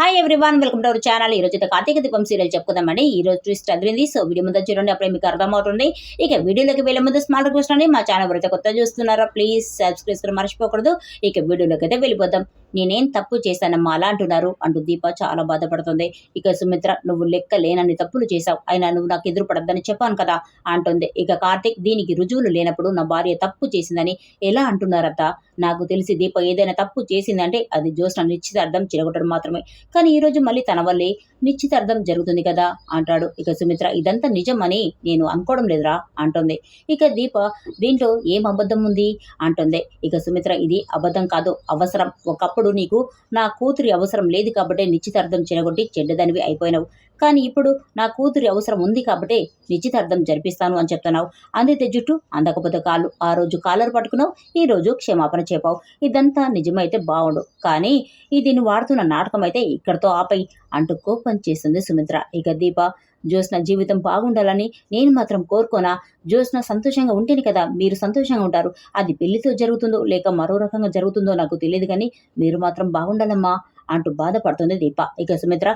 Hi everyone welcome to our channel ఈ రోజు కార్తీక దీపం సీరియల్ చెప్పుకుందామండి. ఈ రోజు ట్విస్ట్ అదిరింది. సో వీడియో ముందు చూడండి అప్పుడే మీకు అర్థమవుతుంది. ఇక వీడియోలోకి వెళ్ళే ముందు స్మాల్ రిక్వెస్ట్ అండి. మా ఛానల్ ఎవరైతే కొత్త చూస్తున్నారో ప్లీజ్ సబ్స్క్రైబ్ మర్చిపోకూడదు. ఇక వీడియోలోకి అయితే వెళ్ళిపోతాం నేనేం తప్పు చేశానమ్మా? అలా అంటున్నారు. అంటూ దీప చాలా బాధపడుతుంది. ఇక సుమిత్ర నువ్వు లెక్క లేనన్ని తప్పులు చేశావు. అయినా నువ్వు నాకు ఎదురు పడద్దని చెప్పాను కదా? అంటుంది. ఇక కార్తీక్ దీనికి రుజువులు లేనప్పుడు నా భార్య తప్పు చేసిందని ఎలా అంటున్నారట నాకు తెలిసి దీప ఏదైనా తప్పు చేసిందంటే అది జ్యోత్స్న నిశ్చితార్థం చిరగొట్టడం మాత్రమే. కానీ ఈ రోజు మళ్ళీ తన వల్లే నిశ్చితార్థం జరుగుతుంది కదా? అంటాడు. ఇక సుమిత్ర ఇదంతా నిజమని నేను అనుకోవడం లేదురా? అంటుంది. ఇక దీప దీంట్లో ఏం అబద్ధం ఉంది? అంటుంది. ఇక సుమిత్ర ఇది అబద్ధం కాదు. అవసరం. ఒకప్పుడు నీకు నా కూతురి అవసరం లేదు కాబట్టి నిశ్చితార్థం చెడగొట్టి చెడ్డదనివి అయిపోయినావు. కానీ ఇప్పుడు నా కూతురి అవసరం ఉంది కాబట్టే నిశ్చితార్థం జరిపిస్తాను అని చెప్తున్నావు. అందితే జుట్టు అందకపోతే కాళ్ళు. ఆ రోజు కాలర్ పట్టుకున్నావు ఈ రోజు క్షమాపణ చెప్పావు. ఇదంతా నిజమైతే బాగుండు కానీ ఇది నువ్వు వాడుతున్న నాటకం అయితే ఇక్కడితో ఆపై అంటూ కోపం చేస్తుంది సుమిత్ర. ఇక దీప జ్యోత్స్న జీవితం బాగుండాలని నేను మాత్రం కోరుకోనా? జ్యోత్స్న సంతోషంగా ఉంటేనే కదా మీరు సంతోషంగా ఉంటారు. అది పెళ్ళితో జరుగుతుందో లేక మరో రకంగా జరుగుతుందో నాకు తెలియదు కానీ మీరు మాత్రం బాగుండాలమ్మా అంటూ బాధపడుతుంది దీప. ఇక సుమిత్ర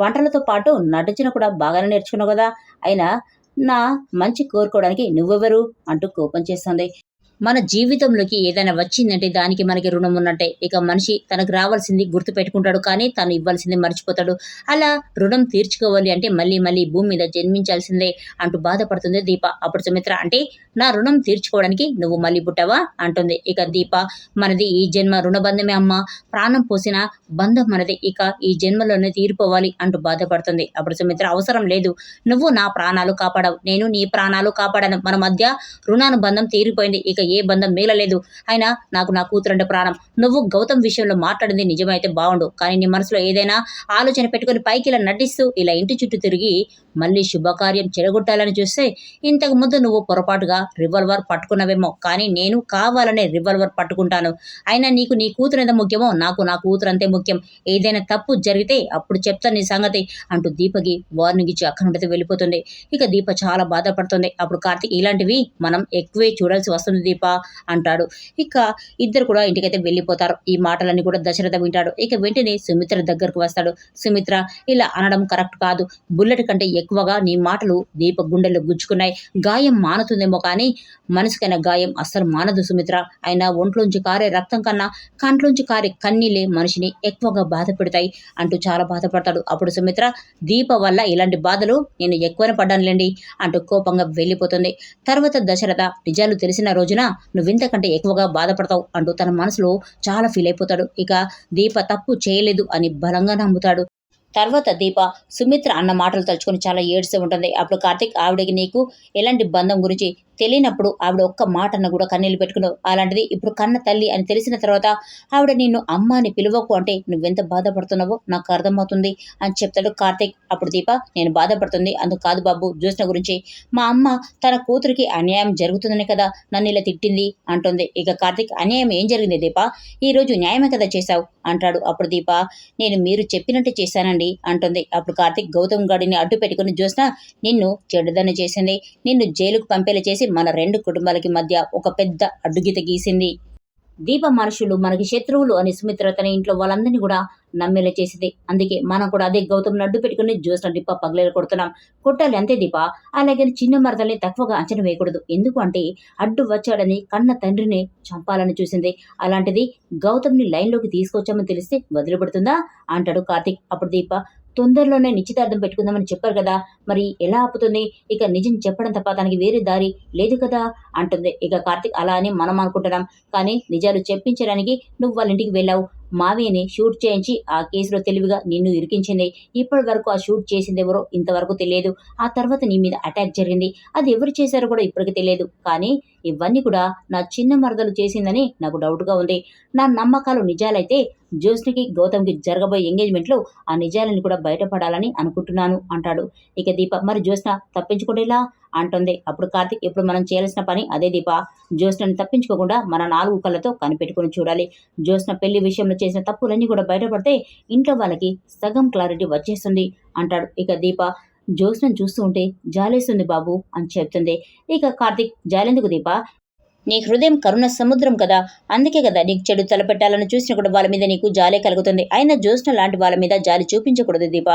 వంటలతో పాటు నటించిన కూడా బాగానే నేర్చుకున్నావు కదా. అయినా నా మంచి కోరుకోవడానికి నువ్వెవరు అంటూ కోపం చేస్తుంది. మన జీవితంలోకి ఏదైనా వచ్చిందంటే దానికి మనకి రుణం ఉన్నట్టే. ఇక మనిషి తనకు రావాల్సింది గుర్తు పెట్టుకుంటాడు కానీ తను ఇవ్వాల్సింది మర్చిపోతాడు. అలా రుణం తీర్చుకోవాలి అంటే మళ్ళీ మళ్ళీ భూమి మీద జన్మించాల్సిందే అంటూ బాధపడుతుంది దీప. అప్పుడు సుమిత్ర అంటే నా రుణం తీర్చుకోవడానికి నువ్వు మళ్ళీ పుట్టావా? అంటుంది. ఇక దీప మనది ఈ జన్మ రుణబంధమే అమ్మ. ప్రాణం పోసిన బంధం మనది. ఇక ఈ జన్మలోనే తీరిపోవాలి అంటూ బాధపడుతుంది. అప్పుడు సుమిత్ర అవసరం లేదు. నువ్వు నా ప్రాణాలు కాపాడవు. నేను నీ ప్రాణాలు కాపాడను. మన మధ్య రుణానుబంధం తీరిపోయింది. ఇక ఏ బంధం మిగలలేదు అయినా నాకు నా కూతురంటే ప్రాణం. నువ్వు గౌతమ్ విషయంలో మాట్లాడింది నిజమైతే బాగుండు కానీ నీ మనసులో ఏదైనా ఆలోచన పెట్టుకుని పైకి ఇలా నటిస్తూ ఇలా ఇంటి చుట్టూ తిరిగి మళ్ళీ శుభకార్యం చెడగొట్టాలని చూస్తే ఇంతకు ముందు నువ్వు పొరపాటుగా రివాల్వర్ పట్టుకున్నావేమో. కానీ నేను కావాలనే రివాల్వర్ పట్టుకుంటాను. అయినా నీకు నీ కూతురు ఎంత ముఖ్యమో నాకు నా కూతురు అంతే ముఖ్యం. ఏదైనా తప్పు జరిగితే అప్పుడు చెప్తాను నీ సంగతి అంటూ దీపకి వార్నింగ్ ఇచ్చి అక్కడి నుండి వెళ్ళిపోతుంది. ఇక దీప చాలా బాధపడుతుంది. అప్పుడు కార్తీక్ ఇలాంటివి మనం ఎక్కువే చూడాల్సి వస్తుంది దీప. అంటాడు. ఇక ఇద్దరు కూడా ఇంటికైతే వెళ్ళిపోతారు. ఈ మాటలన్నీ కూడా దశరథ వింటాడు. ఇక వెంటనే సుమిత్ర దగ్గరకు వస్తాడు. సుమిత్ర ఇలా అనడం కరెక్ట్ కాదు. బుల్లెట్ కంటే ఎక్కువగా నీ మాటలు దీప గుండెల్లో గుచ్చుకున్నాయి. గాయం మానుతుందేమో కానీ మనసుకైన గాయం అస్సలు మానదు సుమిత్ర. అయినా ఒంట్లోంచి కారే రక్తం కన్నా కంట్లోంచి కారే కన్నీలే మనిషిని ఎక్కువగా బాధ పెడతాయి అంటూ చాలా బాధపడతాడు. అప్పుడు సుమిత్ర దీప వల్ల ఇలాంటి బాధలు నేను ఎక్కువనే పడ్డానులేండి అంటూ కోపంగా వెళ్ళిపోతుంది. తర్వాత దశరథ నిజాలు తెలిసిన రోజున నువ్వింతకంటే ఎక్కువగా బాధపడతావు అంటూ తన మనసులో చాలా ఫీల్ అయిపోతాడు. ఇక దీప తప్పు చేయలేదు అని బలంగా నమ్ముతాడు. తర్వాత దీప సుమిత్ర అన్న మాటలు తలుచుకొని చాలా ఏడుస్తూ ఉంటుంది. అప్పుడు కార్తిక్ ఆవిడకి నీకు ఎలాంటి బంధం గురించి తెలియనప్పుడు ఆవిడ ఒక్క మాటను కూడా కన్నీళ్ళు పెట్టుకున్నావు. అలాంటిది ఇప్పుడు కన్న తల్లి అని తెలిసిన తర్వాత ఆవిడ నిన్ను అమ్మ అని పిలవకు అంటే నువ్వెంత బాధపడుతున్నావో నాకు అర్థమవుతుంది అని చెప్తాడు కార్తిక్. అప్పుడు దీప నేను బాధపడుతుంది. అందుకు కాదు బాబు జ్యోత్స్న గురించి. మా అమ్మ తన కూతురికి అన్యాయం జరుగుతుందని కదా నన్ను ఇలా తిట్టింది అంటుంది. ఇక కార్తిక్ అన్యాయం ఏం జరిగింది దీప? ఈరోజు న్యాయమే కదా చేశావు అంటాడు. అప్పుడు దీప నేను మీరు చెప్పినట్టు చేశానండి అంటుంది. అప్పుడు కార్తిక్ గౌతమ్ గాడిని అడ్డు పెట్టుకుని జ్యోత్స్న నిన్ను చెడుదని చేసింది. నిన్ను జైలుకు పంపేలా చేసి మన రెండు కుటుంబాలకి మధ్య ఒక పెద్ద అడ్డుగిత గీసింది. దీప మనుషులు మనకి శత్రువులు అని సుమిత్ర తన ఇంట్లో వాళ్ళందరినీ కూడా నమ్మేలా చేసింది. అందుకే మనం కూడా అదే గౌతమ్ అడ్డు పెట్టుకుని జ్యోత్స్న దీప పగలేలు కొడుతున్నాం. కొట్టాలి అంతే దీప. అలాగే చిన్న మరదల్ని తక్కువగా అంచనా వేయకూడదు. ఎందుకు అంటే అడ్డు వచ్చాడని కన్న తండ్రిని చంపాలని చూసింది. అలాంటిది గౌతమ్ని లైన్లోకి తీసుకొచ్చామని తెలిస్తే వదిలిపెడుతుందా? అంటాడు కార్తిక్. అప్పుడు దీప తొందరలోనే నిశ్చితార్థం పెట్టుకుందామని చెప్పారు కదా. మరి ఎలా ఆపుతుంది? ఇక నిజం చెప్పడం తప్ప తనకి వేరే దారి లేదు కదా అంటుంది. ఇక కార్తిక్ అలా అని మనం అనుకుంటున్నాం. కానీ నిజాలు చెప్పించడానికి నువ్వు వాళ్ళ ఇంటికి వెళ్ళావు. మావిని షూట్ చేయించి ఆ కేసులో తెలివిగా నిన్ను ఇరికించింది. ఇప్పటి వరకు ఆ షూట్ చేసింది ఎవరో ఇంతవరకు తెలియదు. ఆ తర్వాత నీ మీద అటాక్ జరిగింది. అది ఎవరు చేశారో కూడా ఇప్పటికి తెలియదు. కానీ ఇవన్నీ కూడా నా చిన్న మరదలు చేసిందని నాకు డౌట్గా ఉంది. నా నమ్మకాలు నిజాలైతే జ్యోత్స్నికి గౌతమ్కి జరగబోయే ఎంగేజ్మెంట్లో ఆ నిజాలని కూడా బయటపడాలని అనుకుంటున్నాను అంటాడు. ఇక దీప మరి జ్యోత్స్న తప్పించుకుంటేలా అంటుంది. అప్పుడు కార్తిక్ ఇప్పుడు మనం చేయాల్సిన పని అదే దీప. జ్యోత్స్నని తప్పించుకోకుండా మన నాలుగు కళ్ళతో కనిపెట్టుకుని చూడాలి. జ్యోత్స్న పెళ్ళి విషయంలో చేసిన తప్పులన్నీ కూడా బయటపడితే ఇంట్లో వాళ్ళకి సగం క్లారిటీ వచ్చేస్తుంది అంటాడు. ఇక దీప జ్యోత్స్నను చూస్తూ ఉంటే జాలేస్తుంది బాబు అని చెప్తుంది. ఇక కార్తిక్ జాలేందుకు దీప? నీ హృదయం కరుణ సముద్రం కదా. అందుకే కదా నీకు చెడు తలపెట్టాలని చూసినప్పుడు వాళ్ళ మీద నీకు జాలే కలుగుతుంది. అయినా జ్యోత్స్న లాంటి వాళ్ళ మీద జాలి చూపించకూడదు దీప.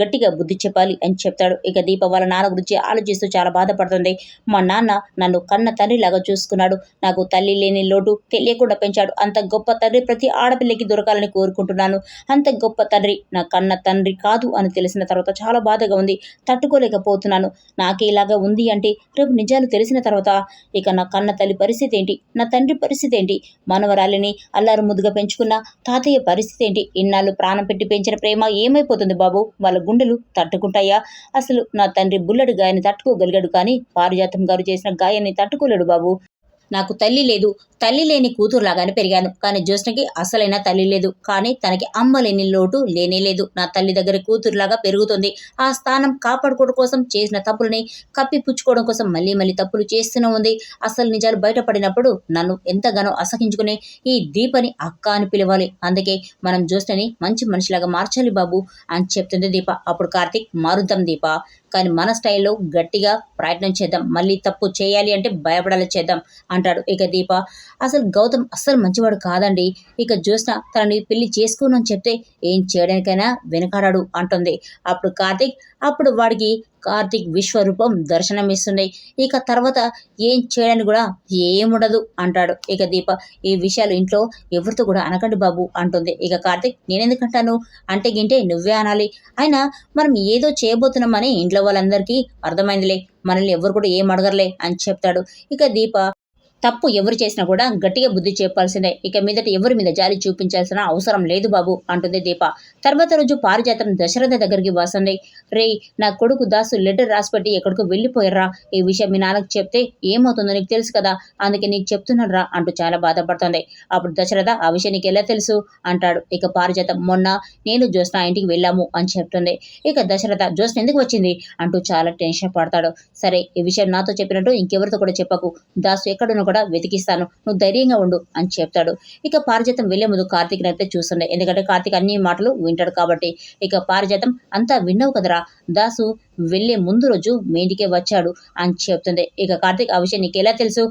గట్టిగా బుద్ధి చెప్పాలి అని చెప్తాడు. ఇక దీప వాళ్ళ నాన్న గురించి ఆలోచిస్తూ చాలా బాధపడుతుంది. మా నాన్న నన్ను కన్న తండ్రిలాగా చూసుకున్నాడు. నాకు తల్లి లేని లోటు తెలియకుండా పెంచాడు. అంత గొప్ప తండ్రి ప్రతి ఆడపిల్లకి దొరకాలని కోరుకుంటున్నాను. అంత గొప్ప తండ్రి నా కన్న తండ్రి కాదు అని తెలిసిన తర్వాత చాలా బాధగా ఉంది. తట్టుకోలేకపోతున్నాను. నాకే ఇలాగా ఉంది అంటే రేపు నిజాలు తెలిసిన తర్వాత ఇక నా కన్న తల్లి పరిస్థితి ఏంటి నా తండ్రి పరిస్థితి ఏంటి మనవరాలిని అల్లారు ముద్దుగా పెంచుకున్న తాతయ్య పరిస్థితి ఏంటి ఇన్నాళ్ళు ప్రాణం పెట్టి పెంచిన ప్రేమ ఏమైపోతుంది బాబు? వాళ్ళ గుండెలు తట్టుకుంటాయా? అసలు నా తండ్రి బుల్లెడు గాయాన్ని తట్టుకోగలిగాడు కానీ పారిజాతం గారు చేసిన గాయాన్ని తట్టుకోలేడు బాబు. నాకు తల్లి లేదు తల్లి లేని కూతురులాగానే పెరిగాను. కానీ జ్యోత్స్నకి అసలైన తల్లి లేదు. కానీ తనకి అమ్మ లేని లోటు లేనే లేదు. నా తల్లి దగ్గర కూతురులాగా పెరుగుతుంది. ఆ స్థానం కాపాడుకోవడం కోసం చేసిన తప్పులని కప్పిపుచ్చుకోవడం కోసం మళ్ళీ మళ్ళీ తప్పులు చేస్తూనే ఉంది. అసలు నిజాలు బయటపడినప్పుడు నన్ను ఎంతగానో అసహించుకునే ఈ దీపని అక్క అని పిలవాలి. అందుకే మనం జ్యోత్స్నని మంచి మనిషిలాగా మార్చాలి బాబు అని చెప్తుంది దీప. అప్పుడు కార్తీక్ మారుద్దాం దీప. కానీ మన స్టైల్లో గట్టిగా ప్రయత్నం చేద్దాం. మళ్ళీ తప్పు చేయాలి అంటే భయపడాలి చేద్దాం అంటాడు ఇక దీప. అసలు గౌతమ్ అస్సలు మంచివాడు కాదండి. ఇక జ్యోత్స్న తనని పెళ్ళి చేసుకోనని చెప్తే ఏం చేయడానికైనా వెనకాడాడు అంటుంది. అప్పుడు కార్తీక్ అప్పుడు వాడికి కార్తీక్ విశ్వరూపం దర్శనమిస్తున్నాయి ఇక తర్వాత ఏం చేయడానికి కూడా ఏముండదు అంటాడు. ఇక దీప ఈ విషయాలు ఇంట్లో ఎవరితో కూడా అనకండి బాబు అంటుంది. ఇక కార్తీక్ నేనెందుకంటాను? అంటే గింటే నువ్వే అనాలి. అయినా మనం ఏదో చేయబోతున్నామని ఇంట్లో వాళ్ళందరికీ అర్థమైందిలే. మనల్ని ఎవరు కూడా ఏం అడగర్లే అని చెప్తాడు. ఇక దీప తప్పు ఎవరు చేసినా కూడా గట్టిగా బుద్ధి చెప్పాల్సిందే. ఇక మీదట ఎవరి మీద జాలి చూపించాల్సిన అవసరం లేదు బాబు అంటుంది దీప. తర్వాత రోజు పారిజాతం దశరథ దగ్గరికి వస్తుంది. రే నా కొడుకు దాసు లెటర్ రాసిపెట్టి ఎక్కడికో వెళ్ళిపోయారా ఈ విషయం మీ నాన్నకు చెప్తే ఏమవుతుందో నీకు తెలుసు కదా. అందుకే నీకు చెప్తున్నాను రా అంటూ చాలా బాధపడుతుంది. అప్పుడు దశరథ ఆ విషయం నీకు ఎలా తెలుసు? అంటాడు. ఇక పారిజాతం మొన్న నేను జ్యోత్స్న ఇంటికి వెళ్ళాము అని చెప్తుంది. ఇక దశరథ జ్యోత్స్న ఎందుకు వచ్చింది? అంటూ చాలా టెన్షన్ పడతాడు. సరే ఈ విషయం నాతో చెప్పినట్టు ఇంకెవరితో కూడా చెప్పకు. దాసు ఎక్కడున్నా కూడా వెతికిస్తాను. నువ్వు ధైర్యంగా ఉండు అని చెప్తాడు. ఇక పారిజాతం వెళ్ళే ముందు కార్తీక్ అయితే చూస్తుండే. ఎందుకంటే కార్తీక్ అన్ని మాటలు వింటాడు కాబట్టి. ఇక పారిజాతం అంతా విన్నావు కదరా? దాసు వెళ్ళే ముందు రోజు మీ ఇంటికే వచ్చాడు అని చెప్తుంది ఇక కార్తీక్ ఆ విషయం నీకు ఎలా తెలుసు?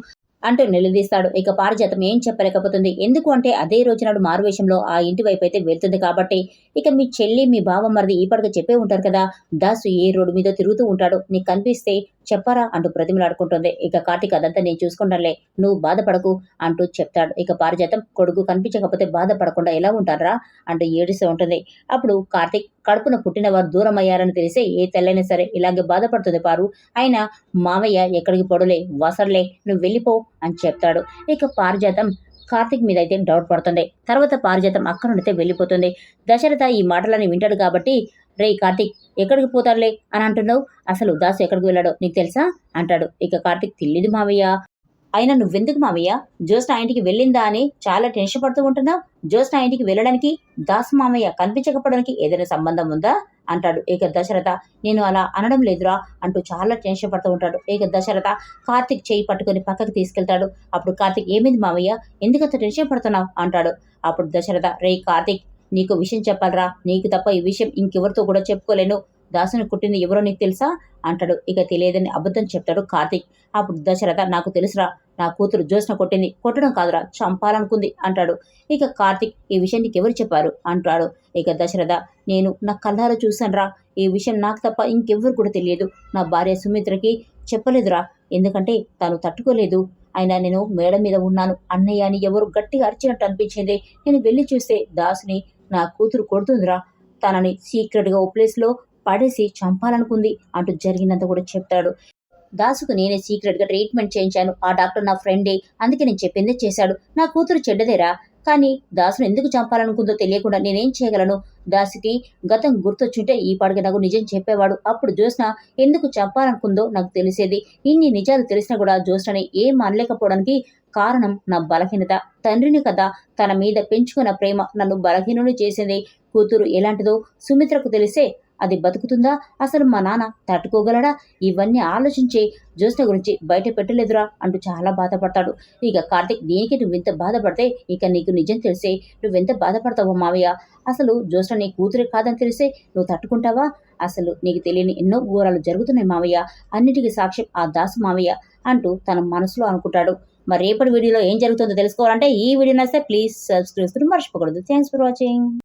అంటూ నిలదీస్తాడు. ఇక పారిజాతం ఏం చెప్పలేకపోతుంది. ఎందుకు అంటే అదే రోజు నాడు మారువేషంలో ఆ ఇంటి వైపు అయితే వెళ్తుంది కాబట్టి ఇక మీ చెల్లి మీ బావ మరిది ఈపడగా చెప్పే ఉంటారు కదా దాసు ఏ రోడ్డు మీద తిరుగుతూ ఉంటాడు. నీకు కనిపిస్తే చెప్పరా అంటూ ప్రతిమలాడుకుంటుంది. ఇక కార్తీక్ అదంతా నేను చూసుకుంటానులే నువ్వు బాధపడకు అంటూ చెప్తాడు. ఇక పారిజాతం కొడుకు కనిపించకపోతే బాధపడకుండా ఎలా ఉంటారా అంటూ ఏడుస్తూ ఉంటుంది. అప్పుడు కార్తీక్ కడుపున పుట్టిన వారు దూరం అయ్యారని తెలిసే ఏ తెల్లైనా సరే ఇలాగే బాధపడుతుంది పారు. అయినా మావయ్య ఎక్కడికి పొడలే వసర్లే నువ్వు వెళ్ళిపో అని చెప్తాడు. ఇక పారిజాతం కార్తిక్ మీద అయితే డౌట్ పడుతుంది. తర్వాత పారిజాతం అక్కడ నుండి వెళ్ళిపోతుంది. దశరథ ఈ మాటలని వింటాడు కాబట్టి రే కార్తీక్ ఎక్కడికి పోతాడులే అని అంటున్నావు. అసలు దాసు ఎక్కడికి వెళ్ళాడో నీకు తెలుసా? అంటాడు. ఇక కార్తీక్ తెలియదు మావయ్య. అయినా నువ్వెందుకు మావయ్య? జ్యోత్స్న ఇంటికి వెళ్ళిందా అని చాలా టెన్షన్ పడుతూ ఉంటున్నావు. జ్యోత్స్న ఇంటికి వెళ్ళడానికి దాస్ మామయ్య కనిపించకపోవడానికి ఏదైనా సంబంధం ఉందా? అంటాడు. ఇక దశరథ నేను అలా అనడం లేదురా అంటూ చాలా టెన్షన్ పడుతూ ఉంటాడు. ఇక దశరథ కార్తిక్ చేయి పట్టుకొని పక్కకి తీసుకెళ్తాడు. అప్పుడు కార్తిక్ ఏమైంది మావయ్య? ఎందుకంత టెన్షన్ పడుతున్నావు? అంటాడు. అప్పుడు దశరథ రే కార్తిక్ నీకు విషయం చెప్పాలరా. నీకు తప్ప ఈ విషయం ఇంకెవరితో కూడా చెప్పుకోలేను. దాసుని కుట్టింది ఎవరో నీకు తెలుసా? అంటాడు. ఇక తెలియదని అబద్ధం చెప్తాడు కార్తిక్. అప్పుడు దశరథ నాకు తెలుసురా నా కూతురు జ్యోత్స్న కొట్టింది. కొట్టడం కాదురా చంపాలనుకుంది అంటాడు. ఇక కార్తిక్ ఈ విషయం నీకు ఎవరు చెప్పారు? అంటాడు. ఇక దశరథ నేను నా కళ్ళారా చూశానురా. ఈ విషయం నాకు తప్ప ఇంకెవ్వరు కూడా తెలియదు. నా భార్య సుమిత్రకి చెప్పలేదురా. ఎందుకంటే తను తట్టుకోలేదు. అయినా నేను మేడ మీద ఉన్నాను. అన్నయ్య అని ఎవరు గట్టిగా అరిచినట్టు అనిపించింది. నేను వెళ్ళి చూస్తే దాసుని నా కూతురు కొడుతుందిరా. తనని సీక్రెట్గా ఓ ప్లేస్లో పడేసి చంపాలనుకుంది అంటూ జరిగిందంతా కూడా చెప్తాడు. దాసుకు నేనే సీక్రెట్గా ట్రీట్మెంట్ చేయించాను. ఆ డాక్టర్ నా ఫ్రెండే. అందుకే నేను చెప్పిందే చేశాడు. నా కూతురు చెడ్డదేరా. కానీ దాసును ఎందుకు చంపాలనుకుందో తెలియకుండా నేనేం చేయగలను? దాసుకి గతం గుర్తొచ్చుంటే ఈ పాడికి నాకు నిజం చెప్పేవాడు. అప్పుడు జ్యోత్స్న ఎందుకు చంపాలనుకుందో నాకు తెలిసేది. ఇన్ని నిజాలు తెలిసినా కూడా జ్యోత్స్నని ఏం అనలేకపోవడానికి కారణం నా బలహీనత. తండ్రిని కదా తన మీద పెంచుకున్న ప్రేమ నన్ను బలహీనుని చేసింది. కూతురు ఎలాంటిదో సుమిత్రకు తెలిసే అది బతుకుతుందా? అసలు మా నాన్న తట్టుకోగలడా? ఇవన్నీ ఆలోచించే జ్యోత్స్న గురించి బయట పెట్టలేదురా అంటూ చాలా బాధపడతాడు. ఇక కార్తిక్ దీనికి నువ్వెంత బాధపడితే ఇక నీకు నిజం తెలిసే నువ్వెంత బాధపడతావో మావయ్య? అసలు జ్యోత్స్న నీ కూతురే కాదని తెలిసే నువ్వు తట్టుకుంటావా? అసలు నీకు తెలియని ఎన్నో ఘోరాలు జరుగుతున్నాయి మావయ్య. అన్నిటికీ సాక్ష్యం ఆ దాసు మావయ్య అంటూ తన మనసులో అనుకుంటాడు. మరి రేపటి వీడియోలో ఏం జరుగుతుందో తెలుసుకోవాలంటే ఈ వీడియో నచ్చితే ప్లీజ్ సబ్స్క్రైబ్ మర్చిపోకూడదు. Thanks for watching.